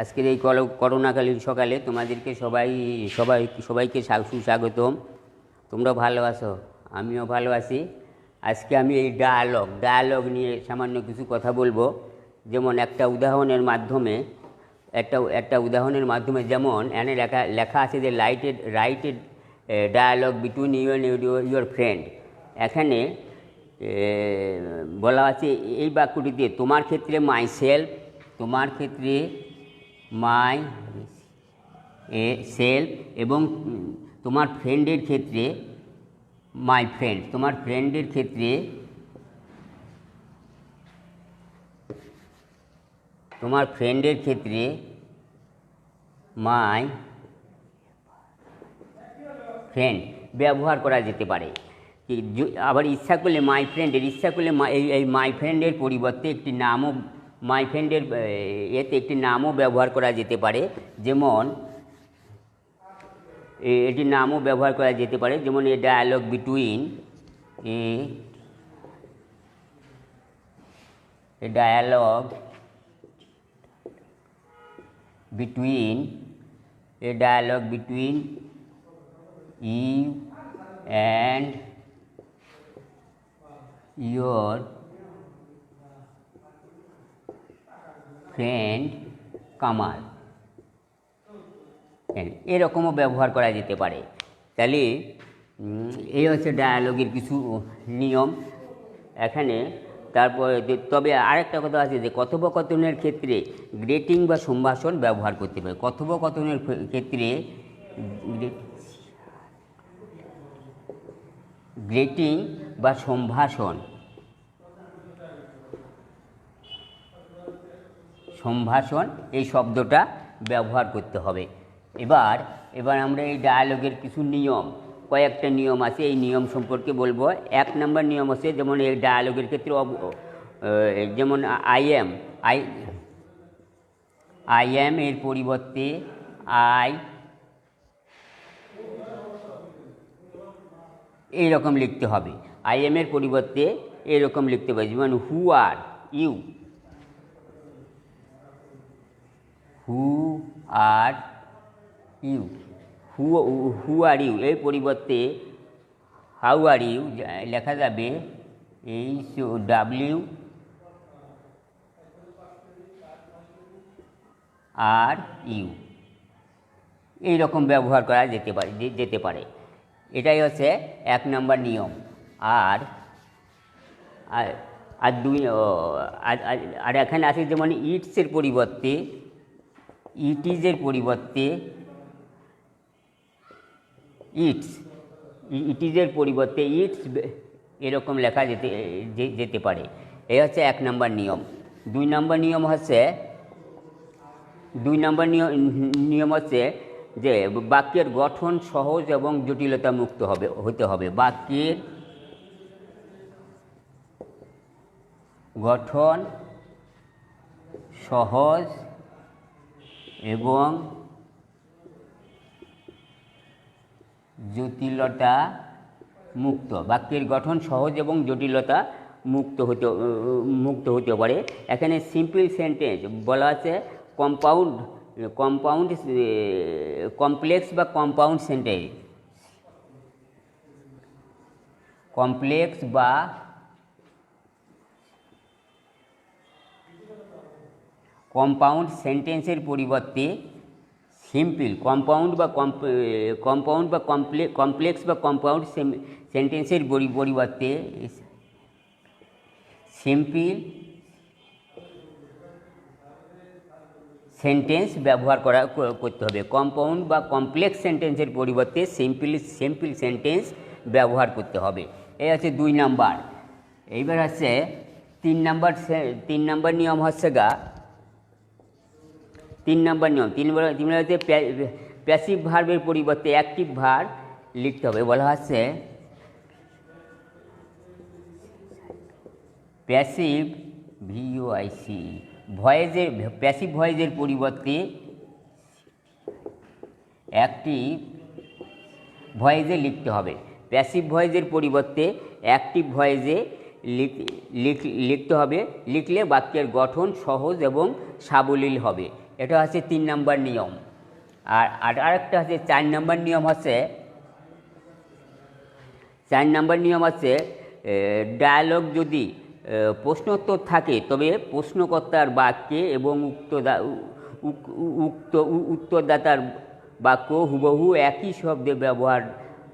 আজকের এই কল- করোনাকালীন সকালে তোমাদেরকে সবাই সবাই, সবাইকে স্বা- সুস্বাগতম। তোমরা ভালো আছো? আমিও ভালো আছি। আজকে আমি এই ডায়ালগ ডায়ালগ নিয়ে সামান্য কিছু কথা বলব। যেমন একটা উদাহরণের মাধ্যমে, একটা একটা উদাহরণের মাধ্যমে যেমন, এনে লেখা লেখা আছে যে lighted writed dialogue between you and your friend এখানে বলা আছে, এই বাক্যটিতে, তোমার ক্ষেত্রে মাই সেলফ তোমার ক্ষেত্রে মাই, এ, সেলফ এবং তোমার ফ্রেন্ডের ক্ষেত্রে, মাই ফ্রেন্ড, তোমার ফ্রেন্ডের ক্ষেত্রে, তোমার ফ্রেন্ডের ক্ষেত্রে, মাই ফ্রেন্ড ব্যবহার করা যেতে পারে। আবার ইচ্ছা করলে মাই ফ্রেন্ডের, ইচ্ছা করলে এই মাই ফ্রেন্ডের পরিবর্তে একটি নামও মাই ফ্রেন্ডের এ, এতে একটি নামও ব্যবহার করা যেতে পারে যেমন এ- এটি নামও ব্যবহার করা যেতে পারে যেমন a dialogue between a a dialogue between a dialogue between you and your friend Kamal. এরকমও ব্যবহার করা যেতে পারে। তাহলে এই হচ্ছে ডায়ালগের কিছু নিয়ম। এখানে তারপরে তবে আরেকটা কথা আছে যে, কথোপকথনের ক্ষেত্রে গ্রেটিং বা সম্ভাষণ ব্যবহার করতে হবে কথোপকথনের ক্ষে- ক্ষেত্রে গ্রেটিং বা সম্ভাষণ সম্ভাষণ এই শব্দটা ব্যবহার করতে হবে। এবার এবার আমরা এই ডায়ালগের কিছু নিয়ম, কয়েকটা নিয়ম আছে, এই নিয়ম সম্পর্কে বলব। এক নম্বর নিয়ম আছে, যেমন এই ডায়ালগের ক্ষেত্রে যেমন I am I I am এর পরিবর্তে আই এইরকম লিখতে হবে। আই এম এর পরিবর্তে এরকম লিখতে হবে, যেমন who are you who are you. Who who are you. এর পরিবর্তে হাউ আর ইউ লেখা যাবে এইচ ডাব্লিউ আর ইউ। এই রকম ব্যবহার করা যেতে পারে যেতে পারে। এটাই হচ্ছে এক নম্বর নিয়ম। আর, আর- দুই আর এখানে আছে যেমন ইটসের পরিবর্তে ইটিজের পরিবর্তে ইটস ইটিজের পরিবর্তে ইটস এরকম লেখা যেতে যেতে পারে। এই হচ্ছে এক নম্বর নিয়ম। দুই নম্বর নিয়ম হচ্ছে, দুই নম্বর নিয়ম হচ্ছে যে বাক্যের গঠন সহজ এবং জটিলতা মুক্ত হবে হতে হবে। বাক্যের গঠন সহজ এবং জটিলতা মুক্ত। বাক্যের গঠন সহজ এবং জটিলতা মুক্ত হতে মুক্ত হতে পারে। এখানে সিম্পল সেন্টেন্স বলা আছে কম্পাউন্ড কম্পাউন্ড কমপ্লেক্স বা কম্পাউন্ড সেন্টেন্স কমপ্লেক্স বা কম্পাউন্ড সেন্টেন্সের পরিবর্তে সিম্পল কম্পাউন্ড বা কম্পাউন্ড বা কমপ্লেক্স বা কম্পাউন্ড সেন্টেন্সের পরিবর্তে সিম্পল সেন্টেন্স ব্যবহার করা করতে হবে। কম্পাউন্ড বা কমপ্লেক্স সেন্টেন্সের পরিবর্তে সিম্পল সিম্পল সেন্টেন্স ব্যবহার করতে হবে। এই আছে দুই নাম্বার। এইবার হচ্ছে তিন নাম্বার তিন নাম্বার নিয়ম হচ্ছে গা তিন নম্বর নিয়ম। তিন তিন হচ্ছে প্যাসিভ ভার্বের পরিবর্তে অ্যাক্টিভ ভার লিখতে হবে। বলা হচ্ছে প্যাসিভ ভিইউআইসি ভয়েসের প্যাসিভ ভয়েসের পরিবর্তে অ্যাক্টিভ ভয়েসে লিখতে হবে। প্যাসিভ ভয়েসের পরিবর্তে অ্যাক্টিভ লিখ- লিখতে হবে। লিখলে বাক্যের গঠন সহজ এবং সাবলীল হবে। এটা হচ্ছে তিন নম্বর নিয়ম। আর আর আরেকটা হচ্ছে চার নম্বর নিয়ম হচ্ছে, চার নম্বর নিয়ম আছে ডায়ালগ যদি প্রশ্নোত্তর থাকে, তবে প্রশ্নকর্তার বাক্যে এবং উক্ত উক্ত উত্তরদাতার বাক্য হুবহু একই শব্দে ব্যবহার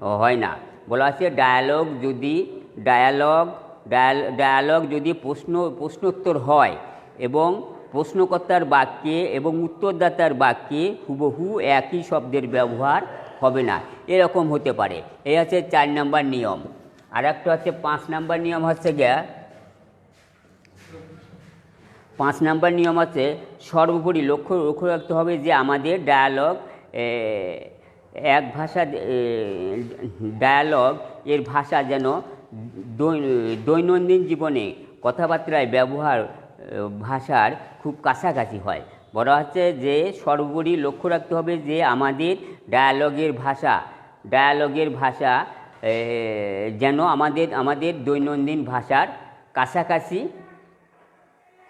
হয় না। বলা আছে ডায়ালগ যদি ডায়ালগ ডায়াল- ডায়ালগ যদি প্রশ্ন, প্রশ্নোত্তর হয় এবং প্রশ্নকর্তার বাক্যে এবং উত্তরদাতার বাক্যে হুবহু একই শব্দের ব্যবহার হবে না। এরকম হতে পারে। এই হচ্ছে চার নম্বর নিয়ম। আর একটা হচ্ছে পাঁচ নম্বর নিয়ম হচ্ছে গিয়া, পাঁচ নম্বর নিয়ম হচ্ছে সর্বোপরি লক্ষ্য লক্ষ্য রাখতে হবে যে আমাদের ডায়ালগ এক ভাষা ডায়ালগ এর ভাষা যেন দৈনন্দিন জীবনে কথাবার্তায় ব্যবহার ভাষার খুব কাছাকাছি হয়। বলা হচ্ছে যে সর্বোপরি লক্ষ্য রাখতে হবে যে আমাদের ডায়ালগের ভাষা ডায়ালগের ভাষা যেন আমাদের আমাদের দৈনন্দিন ভাষার কাছাকাছি,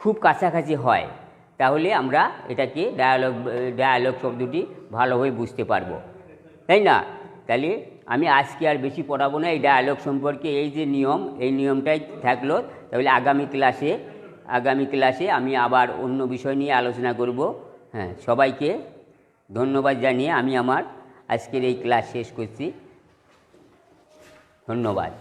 খুব কাছাকাছি হয়। তাহলে আমরা এটাকে ডায়ালগ ডায়ালগ শব্দটি ভালোভাবে বুঝতে পারব। তাই না? তাহলে আমি আজকে আর বেশি পড়াবো না। এই ডায়ালগ সম্পর্কে এই যে নিয়ম, এই নিয়মটাই থাকল। তাহলে আগামী ক্লাসে আগামী ক্লাসে আমি আবার অন্য বিষয় নিয়ে আলোচনা করব। হ্যাঁ সবাইকে ধন্যবাদ জানিয়ে আমি আমার আজকের এই ক্লাস শেষ করছি। ধন্যবাদ।